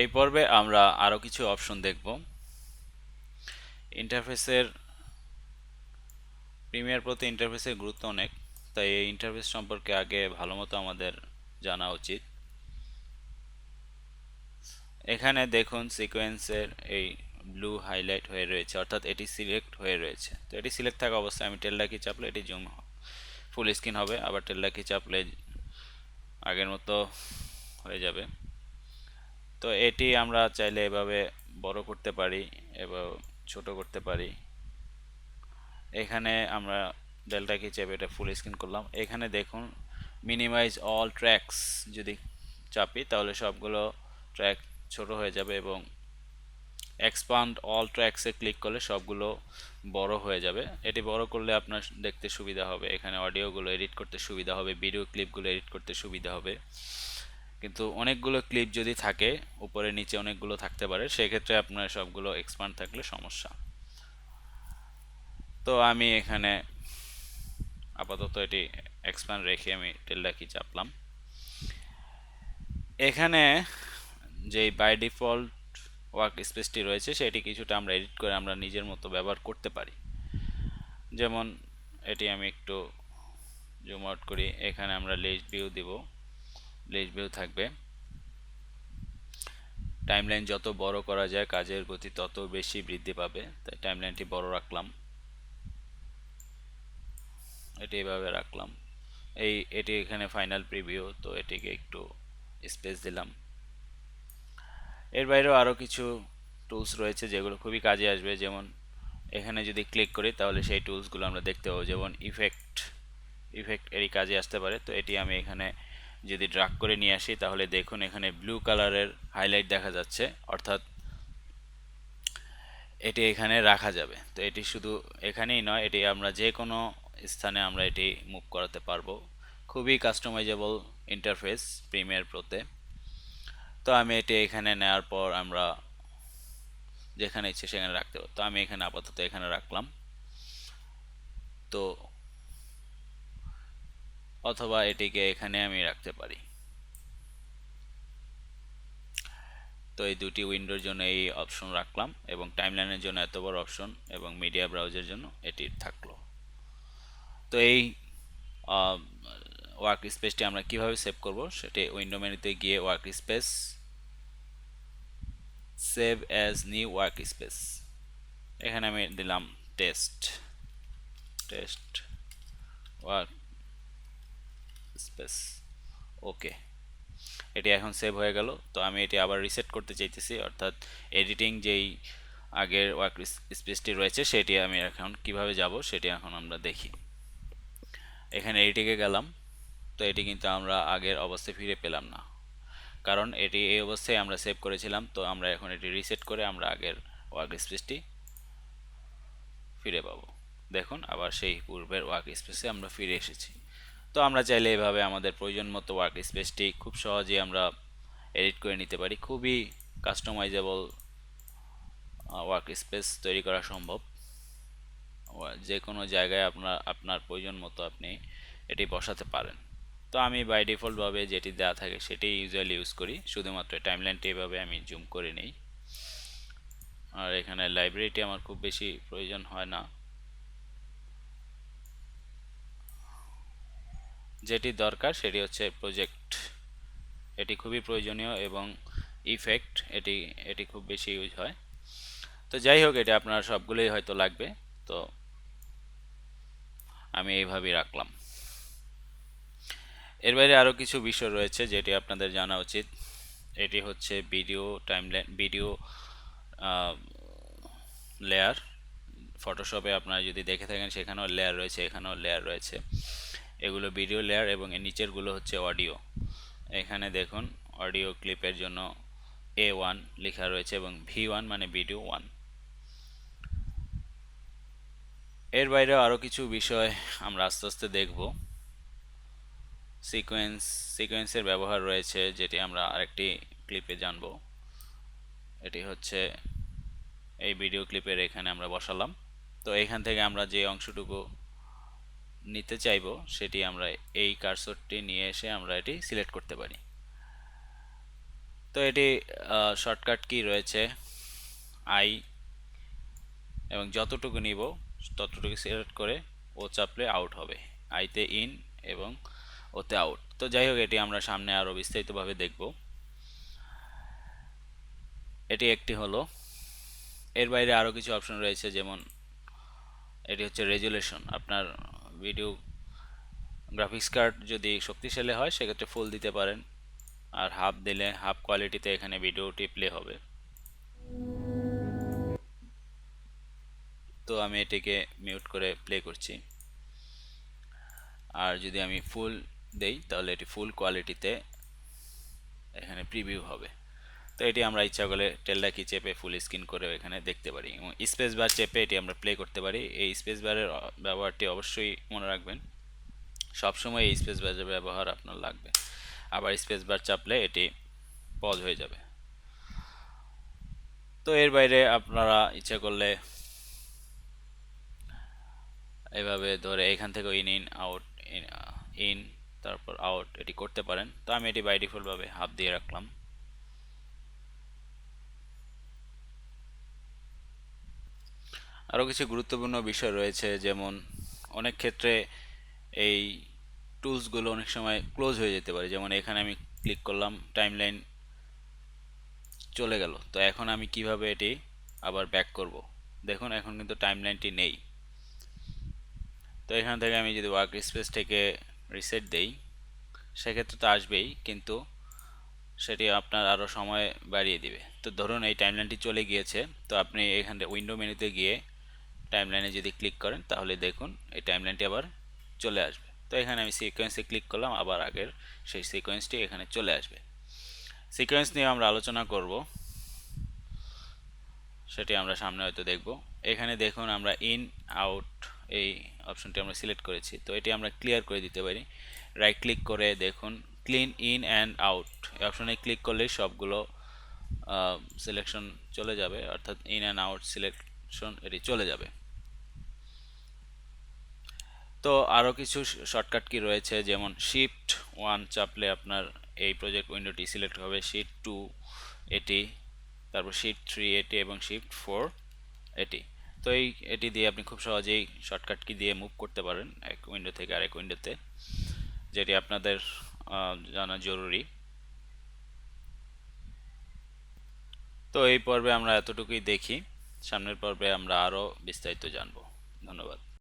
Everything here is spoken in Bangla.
এই পর্বে আমরা আরও কিছু অপশন দেখব। ইন্টারফেসের প্রিমিয়ার প্রতি ইন্টারফেসের গুরুত্ব অনেক, তাই এই ইন্টারফেস সম্পর্কে আগে ভালো মতো আমাদের জানা উচিত। এখানে দেখুন সিকোয়েন্সের এই ব্লু হাইলাইট হয়ে রয়েছে, অর্থাৎ এটি সিলেক্ট হয়ে রয়েছে। তো এটি সিলেক্ট থাকা অবস্থায় আমি টেলডা কি চাপলে এটি জুম ফুল স্ক্রিন হবে, আবার টেলডা কি চাপলে আগের মতো হয়ে যাবে। তো এটি আমরা চাইলে এভাবে বড় করতে পারি এবং ছোট করতে পারি। এখানে আমরা ডেল্টা কি চেপে এটা ফুল স্ক্রিন করলাম। এখানে দেখুন মিনিমাইজ অল ট্র্যাকস যদি চাপি, তাহলে সবগুলো ট্র্যাক ছোট হয়ে যাবে এবং এক্সপান্ড অল ট্র্যাকসে ক্লিক করলে সবগুলো বড় হয়ে যাবে। এটি বড় করলে আপনার দেখতে সুবিধা হবে। এখানে অডিওগুলো এডিট করতে সুবিধা হবে ভিডিও ক্লিপগুলো এডিট করতে সুবিধা হবে। কিন্তু অনেকগুলো ক্লিপ যদি থাকে, উপরে, নিচে অনেকগুলো থাকতে পারে, সেক্ষেত্রে আপনার সবগুলো এক্সপান্ড থাকলে সমস্যা। তো আমি এখানে আপাতত এটি এক্সপান্ড রেখে আমি টেলডা কি চাপলাম। এখানে যেই বাই ডিফল্ট ওয়ার্ক স্পেসটি রয়েছে, সেটি কিছুটা আমরা এডিট করে আমরা নিজের মতো ব্যবহার করতে পারি। যেমন এটি আমি একটু জুম আউট করি, এখানে আমরা লিস্ট ভিউ দিব। লিস্ট ভিউ থাকবে। টাইমলাইন যত বড় করা যায় কাজের গতি তত বেশি বৃদ্ধি পাবে, তাই টাইমলাইনটি বড় রাখলাম। এটি এভাবে রাখলাম। এই, এটি এখানে ফাইনাল প্রিভিউ তো এটিকে একটু স্পেস দিলাম। এর বাইরেও আরও কিছু টুলস রয়েছে যেগুলো খুবই কাজে আসবে, যেমন এখানে যদি ক্লিক করি তাহলে সেই টুলসগুলো আমরা দেখতে পাবো, যেমন ইফেক্ট ইফেক্ট এরই কাজে আসতে পারে, তো এটি আমি এখানে যদি ড্রাগ করে নিয়ে আসি, তাহলে দেখুন এখানে ব্লু কালারের হাইলাইট দেখা যাচ্ছে। অর্থাৎ এটি এখানে রাখা যাবে। তো এটি শুধু এখানেই নয়, এটি আমরা যে কোনো স্থানে আমরা এটি মুভ করাতে পারব। খুবই কাস্টমাইজেবল ইন্টারফেস প্রিমিয়ার প্রোতে তো। আমি এটি এখানে নেওয়ার পর আমরা যেখানে ইচ্ছে সেখানে রাখতে পারব। তো আমি এখানে আপাতত এখানে রাখলাম। তো অথবা এটিকে এখানে আমি রাখতে পারি। তো এই দুটি উইন্ডোর জন্য এই অপশন রাখলাম এবং টাইমলাইনের জন্য এত বড় অপশন এবং মিডিয়া ব্রাউজের জন্য এটি থাকল। তো এই ওয়ার্ক স্পেসটি আমরা কীভাবে সেভ করব সেটি উইন্ডো মেনুতে গিয়ে work space save as new work space এখানে আমি দিলাম test test work space okay এটি এখন সেভ হয়ে গেল, তো আমি এটি আবার রিসেট করতে চাইতেছি, অর্থাৎ এডিটিং যেই আগের ওয়ার্ক স্পেসটি রয়েছে, সেটি আমি এখন কীভাবে যাব, সেটি এখন আমরা দেখি। এখানে এডিটিংয়ে গেলাম, তো এটি কিন্তু আমরা আগের অবস্থায় ফিরে পেলাম না। কারণ এটি এই অবস্থায় আমরা সেভ করেছিলাম, তো আমরা এখন এটি রিসেট করে আমরা আগের ওয়ার্ক স্পেসটি ফিরে পাবো। দেখুন, আবার সেই পূর্বের ওয়ার্ক স্পেসে আমরা ফিরে এসেছি। তো আমরা চাইলে এভাবে আমাদের প্রয়োজন মতো ওয়ার্ক স্পেসটি খুব সহজেই আমরা এডিট করে নিতে পারি। খুবই কাস্টমাইজেবল ওয়ার্ক স্পেস তৈরি করা সম্ভব। যে কোনো জায়গায় আপনার আপনার প্রয়োজন মতো আপনি এটি বসাতে পারেন। তো আমি বাই ডিফল্টভাবে যেটি দেওয়া থাকে সেটি ইউজুয়ালি ইউজ করি। শুধুমাত্র টাইমলাইনটি এভাবে আমি জুম করে নিই। আর এখানে লাইব্রেরিটি আমার খুব বেশি প্রয়োজন হয় না। যেটি দরকার সেটি হচ্ছে প্রজেক্ট এটি খুবই প্রয়োজনীয় এবং ইফেক্ট এটি এটি খুব বেশি ইউজ হয়। তো যাই হোক, এটি আপনার সবগুলোই হয়তো লাগবে। তো আমি এইভাবেই রাখলাম। এর বাইরে আরও কিছু বিষয় রয়েছে যেটি আপনাদের জানা উচিত। এটি হচ্ছে ভিডিও টাইমলাইন ভিডিও লেয়ার ফটোশপে আপনারা যদি দেখে থাকেন, সেখানেও লেয়ার রয়েছে, এখানেও লেয়ার রয়েছে। এগুলো ভিডিও লেয়ার এবং এর নিচেরগুলো হচ্ছে অডিও এখানে দেখুন অডিও ক্লিপের জন্য এ ওয়ান লেখা রয়েছে এবং ভি ওয়ান মানে ভিডিও ওয়ানের বাইরেও আরও কিছু বিষয় আমরা আস্তে আস্তে দেখব। সিকোয়েন্স সিকোয়েন্সের ব্যবহার রয়েছে, যেটি আমরা আরেকটি ক্লিপে জানব। এটি হচ্ছে এই ভিডিও ক্লিপের এখানে আমরা বসালাম। তো এখান থেকে আমরা যে অংশটুকু নিতে চাইব, সেটি আমরা এই কার্সরটি নিয়ে এসে আমরা এটি সিলেক্ট করতে পারি। তো এটি শর্টকাট কি রয়েছে? আই, এবং যতটুকু নিব, ততটুকু সিলেক্ট করে ও চাপলে আউট হবে। আইতে ইন এবং ওতে আউট। তো যাই হোক, এটি আমরা সামনে আরও বিস্তারিতভাবে দেখব। এটি একটি হলো। এর বাইরে আরও কিছু অপশন রয়েছে, যেমন এটি হচ্ছে রেজুলেশন। আপনার ভিডিও গ্রাফিক্স কার্ড যদি শক্তিশালী হয়, সেক্ষেত্রে ফুল দিতে পারেন। আর হাফ দিলে হাফ কোয়ালিটিতে এখানে ভিডিওটি প্লে হবে। তো আমি এটিকে মিউট করে প্লে করছি। আর যদি আমি ফুল দেই, তাহলে এটি ফুল কোয়ালিটিতে এখানে প্রিভিউ হবে। তো এটি আমরা ইচ্ছা করলে টেলটা কি চেপে ফুল স্ক্রিন করে এখানে দেখতে পারি এবং স্পেস বার চেপে এটি আমরা প্লে করতে পারি। এই স্পেস বারের ব্যবহারটি অবশ্যই মনে রাখবেন। সবসময় এই স্পেস বারের ব্যবহার আপনার লাগবে। আবার স্পেস বার চাপলে এটি পজ হয়ে যাবে। তো এর বাইরে আপনারা ইচ্ছা করলে এভাবে ধরে এখান থেকে ইন ইন আউট ইন তারপর আউট এটি করতে পারেন। তো আমি এটি বাই ডিফল্টভাবে হাফ দিয়ে রাখলাম। আরও কিছু গুরুত্বপূর্ণ বিষয় রয়েছে, যেমন অনেক ক্ষেত্রে এই টুলসগুলো অনেক সময় ক্লোজ হয়ে যেতে পারে। যেমন এখানে আমি ক্লিক করলাম টাইমলাইন চলে গেল। তো এখন আমি কীভাবে এটি আবার ব্যাক করব? দেখুন, এখন কিন্তু টাইমলাইনটি নেই। তো এখান থেকে আমি যদি ওয়ার্ক স্পেস থেকে রিসেট দেই, সেক্ষেত্রে তো আসবেই, কিন্তু সেটি আপনার আরও সময় বাড়িয়ে দিবে। তো ধরুন এই টাইমলাইনটি চলে গিয়েছে, তো আপনি এখান উইন্ডো মেনুতে গিয়ে টাইমলাইনে যদি ক্লিক করেন, তাহলে দেখুন এই টাইমলাইনটি আবার চলে আসবে। তো এখানে আমি সিকোয়েন্সে ক্লিক করলাম, আবার আগের সেই সিকোয়েন্সটি এখানে চলে আসবে। সিকোয়েন্স নিয়ে আমরা আলোচনা করব। সেটি আমরা সামনে হয়তো দেখব। এখানে দেখুন আমরা ইন আউট এই অপশনটি আমরা সিলেক্ট করেছি। তো এটি আমরা ক্লিয়ার করে দিতে পারি। রাইট ক্লিক করে দেখুন ক্লিন ইন অ্যান্ড আউট এই অপশনে ক্লিক করলেই সবগুলো সিলেকশন চলে যাবে। অর্থাৎ ইন অ্যান্ড আউট সিলেকশন এটি চলে যাবে। তো আরও কিছু শর্টকাট কি রয়েছে? যেমন শিফট ওয়ান চাপলে আপনার এই প্রজেক্ট উইন্ডোটি সিলেক্ট হবে। শিফট টু এটি, তারপর শিফট থ্রি এটি এবং শিফট ফোর এটি। তো এই, এটি দিয়ে আপনি খুব সহজেই শর্টকাট কি দিয়ে মুভ করতে পারেন এক উইন্ডো থেকে আরেক উইন্ডোতে যেটি আপনাদের জানা জরুরি। তো এই পর্বে আমরা এতটুকুই দেখি। সামনের পর্বে আমরা আরও বিস্তারিত জানব। ধন্যবাদ।